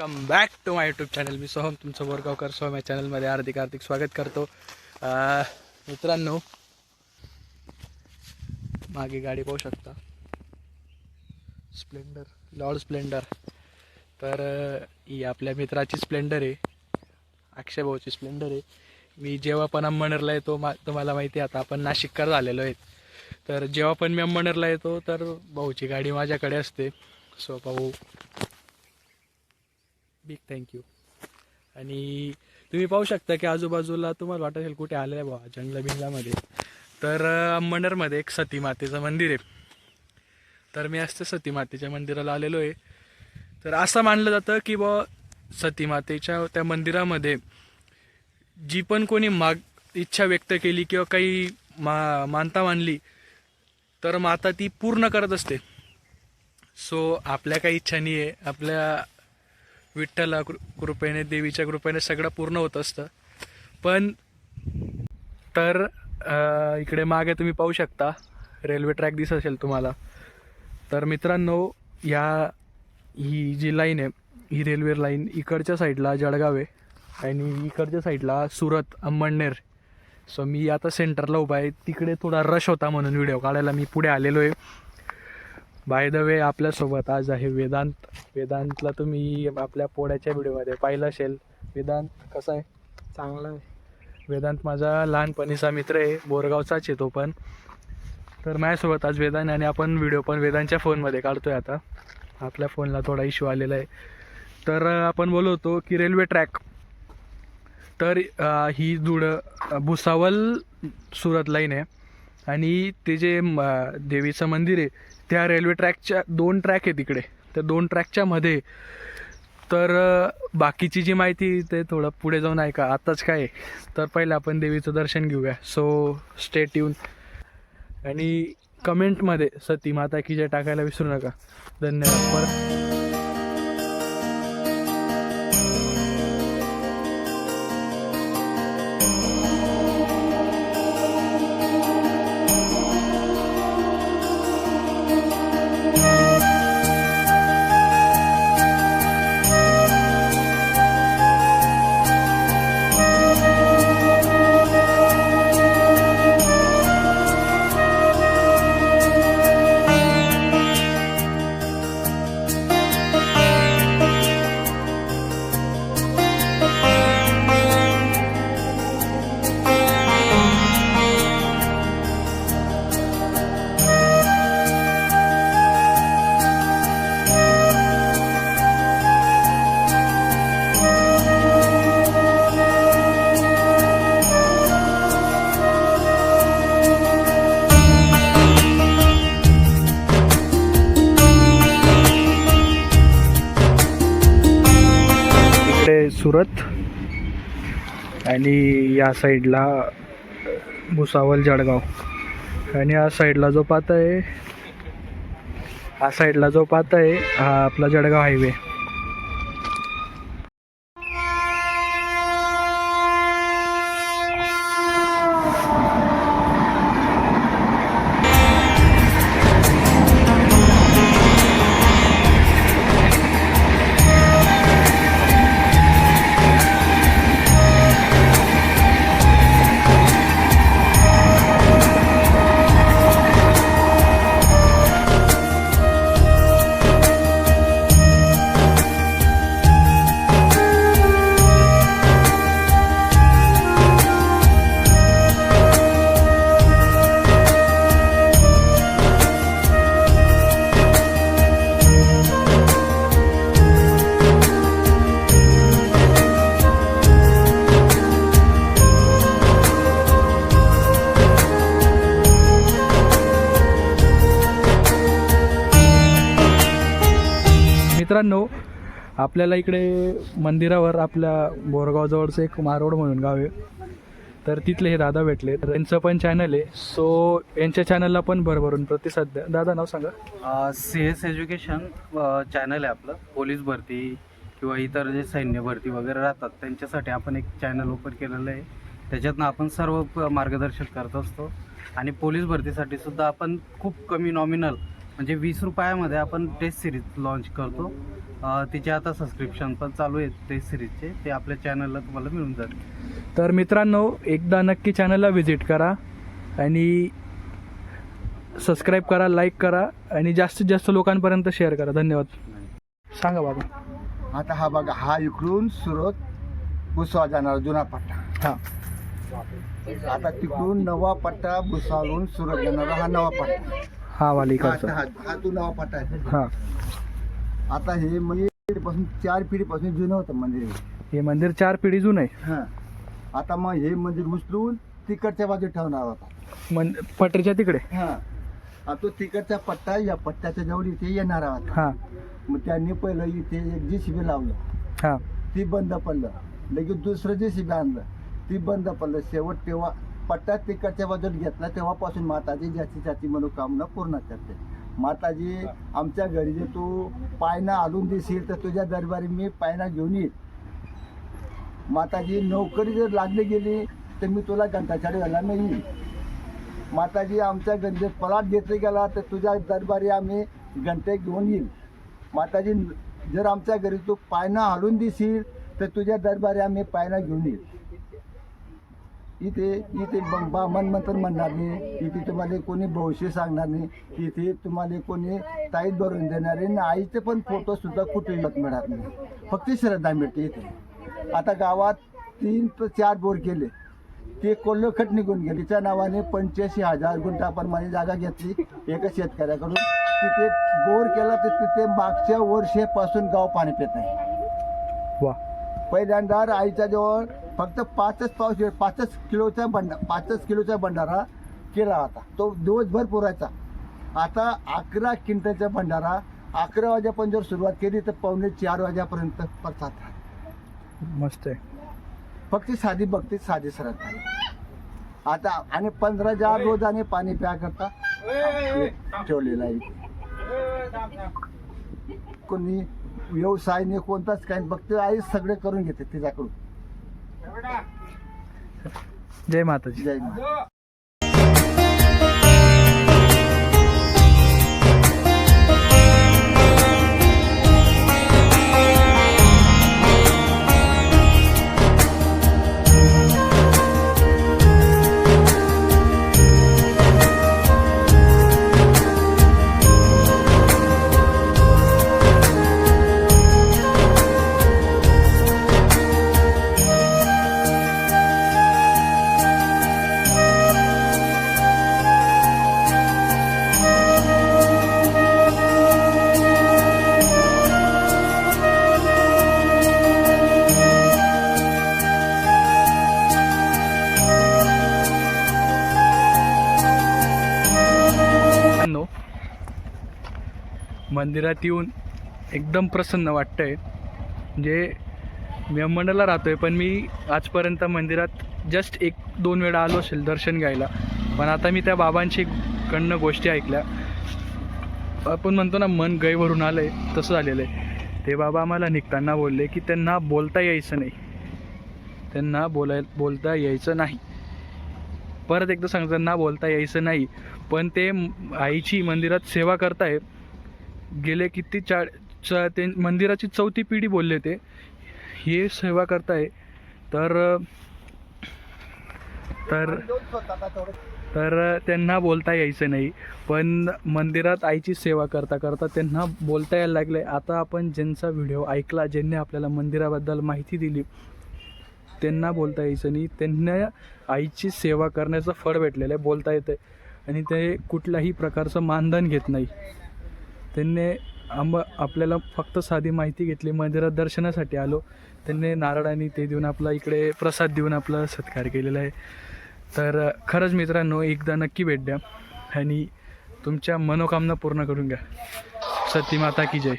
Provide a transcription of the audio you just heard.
Come back to my YouTube channel मी सोहम तुमचं बोरगावकर सोहम या चॅनलमध्ये हार्दिक हार्दिक स्वागत करतो. मित्रांनो मागे गाडी पाहू शकता. स्प्लेंडर लॉर्ड स्प्लेंडर तर ही आपल्या मित्राची स्प्लेंडर आहे. अक्षय भाऊची स्प्लेंडर आहे. मी जेव्हा पण अंबनेरला येतो मा तुम्हाला माहिती आहे आता आपण नाशिककर झालेलो आहेत तर जेव्हा पण मी अंबनेरला येतो तर भाऊची गाडी माझ्याकडे असते. सो भाऊ बिग थँक्यू आणि तुम्ही पाहू शकता की आजूबाजूला तुम्हाला वाटत असेल कुठे आलेलं आहे बा जंगला बिंगलामध्ये. तर अंबंडरमध्ये एक सती मातेचं मंदिर आहे. तर मी असतं सती मातेच्या मंदिराला आलेलो आहे. तर असं मानलं जातं की बा सती मातेच्या त्या मंदिरामध्ये जी पण कोणी माग इच्छा व्यक्त केली किंवा काही मा मानता मानली तर माता ती पूर्ण करत असते. सो आपल्या काही इच्छा नाही आहे आपल्या विठ्ठला कृ- कृपेने देवीच्या कृपेने सगळं पूर्ण होत असतं. पण तर इकडे मागे तुम्ही पाहू शकता रेल्वे ट्रॅक दिसत असेल तुम्हाला. तर मित्रांनो या ही जी लाईन आहे ही रेल्वे लाईन इकडच्या साईडला जळगाव आहे आणि इकडच्या साईडला सुरत अंबडनेर सो मी आता सेंटरला उभा आहे. तिकडे थोडा रश होता म्हणून व्हिडिओ काढायला मी पुढे आलेलो आहे. बाय द वे आपल्यासोबत आज आहे वेदांत. वेदांतला तुम्ही आपल्या पोळ्याच्या व्हिडिओमध्ये पाहिलं असेल. वेदांत कसा आहे? चांगला आहे. वेदांत माझा लहानपणीचा मित्र आहे. बोरगावचाच आहे तो पण. तर माझ्यासोबत आज वेदांत आणि आपण व्हिडिओ पण वेदांतच्या फोनमध्ये काढतोय आता. आपल्या फोनला थोडा इश्यू आलेला आहे. तर आपण बोलत होतो की रेल्वे ट्रॅक तर ही अं, भुसावल सुरत लाईन आहे. आणि ते जे देवीचं मंदिर आहे त्या रेल्वे ट्रॅकच्या दोन ट्रॅक आहे तिकडे त्या दोन ट्रॅकच्या मध्ये तर बाकीची जी माहिती ते थोडं पुढे जाऊन ऐका. आताच काय आहे. तर पहिलं आपण देवीचं दर्शन घेऊया. सो स्टेट येऊन आणि कमेंटमध्ये सती माता की जे टाकायला विसरू नका. धन्यवाद. परत सुरत आणि या साईडला भुसावल जळगाव. आणि या साईडला जो पाहत आहे हा साईडला जो पाहत आहे हा आपला जळगाव हायवे. मित्रांनो आपल्याला इकडे मंदिरावर आपल्या बोरगावजवळचं एक मारोड म्हणून गाव आहे. तर तिथले हे दादा भेटले. तर यांचं पण चॅनल आहे. सो यांच्या चॅनलला पण भरभरून प्रतिसाद द्या. दादा नाव सांगा. सी एस एज्युकेशन चॅनल आहे आपलं. पोलीस भरती किंवा इतर जे सैन्य भरती वगैरे राहतात त्यांच्यासाठी आपण एक चॅनल ओपन केलेलं आहे. त्याच्यातनं आपण सर्व प- मार्गदर्शन करत असतो. आणि पोलीस भरतीसाठी सुद्धा आपण खूप कमी नॉमिनल म्हणजे वीस रुपयामध्ये आपण टेस्ट सिरीज लॉन्च करतो. अ, तिचे आता सबस्क्रिप्शन पण चालू आहेत टेस्ट सिरीजचे ते आपल्या चॅनलला तुम्हाला मिळून जातील. तर मित्रांनो एकदा नक्की चॅनलला व्हिजिट करा आणि सबस्क्राईब करा लाईक करा आणि जास्तीत जास्त लोकांपर्यंत शेअर करा. धन्यवाद. सांगा बाबा. आता हा बघा हा इकडून सुरत भुसावळ जाणार जुना पट्टा. हां. आता तिकडून नवा पट्टा भुसावळून सुरत जाणारा हा नवा पट्टा. हा हा वालिकाचा हा तो नवा पट्टा आहे. हां. आता हे म्हणजे पासून चार पिढीपासून जुनं होतं मंदिर हे. हे मंदिर चार पिढी जुनं आहे. हा. आता मग हे मंदिर उचलून तिकडच्या बाजू ठेवणार होता. मन पटरीच्या तिकडे. हा. आता तो तिकडचा पट्टा या पट्ट्याच्या जवळ इथे येणार होता. हां. मग त्यांनी पहिलं इथे एक जी शिबी लावलं. हां. ती बंद पडलं. लगेच दुसरं जे शिबी आणलं. ती बंद पडलं. शेवट तेव्हा पट्टा तिकडच्या बाजूला घेतला तेव्हापासून माताजी ज्याची ज्याची मनोकामना पूर्ण करते. माताजी आमच्या घरी जे तू पायना आलून देशील तर तुझ्या दरबारी मी पायना घेऊन येईल. माताजी नोकरी जर लागली गेली तर मी तुला घंटाछाड घालणार नाही. माताजी आमच्या घरी जर पलाट घेतला गेला तर तुझ्या दरबारी आम्ही घंटे घेऊन येईल. माताजी जर आमच्या घरी तू पायना हालून देशील तर तुझ्या दरबारी आम्ही पायना घेऊन येईल. इथे इथे ब- बामण मंत्र म्हणणार नाही. इथे तुम्हाला कोणी भविष्य सांगणार नाही. इथे तुम्हाला कोणी ताईत भरून देणार नाही. आणि आईचे पण फोटो सुद्धा कुठे मिळत नाही. फक्त श्रद्धा मिळते इथे. आता गावात तीन ते चार बोर केले ते कोल्हखट निघून गेले. तिच्या नावाने पंच्याऐंशी हजार गुंठाप्रमाणे जागा घेतली एका शेतकऱ्याकडून. तिथे बोर केला तर तिथे मागच्या वर्षापासून गाव पाणी पित नाही वा. पहिल्यांदा आईच्या जवळ फक्त पाचच पाऊस पाचच किलोचा बंडा पाचच किलोचा भंडारा केला होता. तो दिवसभर पुरायचा. आता अकरा क्विंटलचा भंडारा अकरा वाजेपर्यंत जर सुरुवात केली तर पावणे चार वाजेपर्यंत पडतात. मस्त आहे. फक्त साधी भक्ती साधी आहे आता आणि पंधरा जार रोज आणि पाणी प्या करता ठेवलेलं आहे. कोणी व्यवसाय नाही कोणताच काही फक्त आई सगळे करून घेते तिच्याकडून. जय माताजी जय मंदिरात येऊन एकदम प्रसन्न वाटतं आहे म्हणजे मी अंबंडाला राहतो आहे पण मी आजपर्यंत मंदिरात जस्ट एक दोन वेळा आलो असेल दर्शन घ्यायला. पण आता मी त्या बाबांची कडनं गोष्टी ऐकल्या. आपण म्हणतो ना मन गैवरून आलं आहे तसं झालेलं आहे. ते बाबा आम्हाला निघताना बोलले की त्यांना बोलता यायचं नाही. त्यांना बोलाय बोलता यायचं नाही. परत एकदा सांगतो त्यांना बोलता यायचं नाही. पण ते आईची मंदिरात सेवा करताय गेले किती चा चा- ते मंदिराची चौथी पिढी बोलले ते. हे सेवा करताय. तर तर तर त्यांना बोलता यायचं नाही. पण मंदिरात आईची सेवा करता करता त्यांना बोलता यायला लागले. आता आपण ज्यांचा व्हिडिओ ऐकला ज्यांनी आपल्याला मंदिराबद्दल माहिती दिली त्यांना बोलता यायचं नाही. त्यांना आईची सेवा करण्याचं फळ भेटलेलं आहे बोलता येतं आणि ते कुठल्याही प्रकारचं मानधन घेत नाही. त्यांनी आंब आपल्याला फक्त साधी माहिती घेतली मंदिरात दर्शनासाठी आलो. त्यांनी नारळ आणि ते देऊन आपला इकडे प्रसाद देऊन आपला सत्कार केलेला आहे. तर खरंच मित्रांनो एकदा नक्की भेट द्या. आणि तुमच्या मनोकामना पूर्ण करून घ्या. सती माता की जय.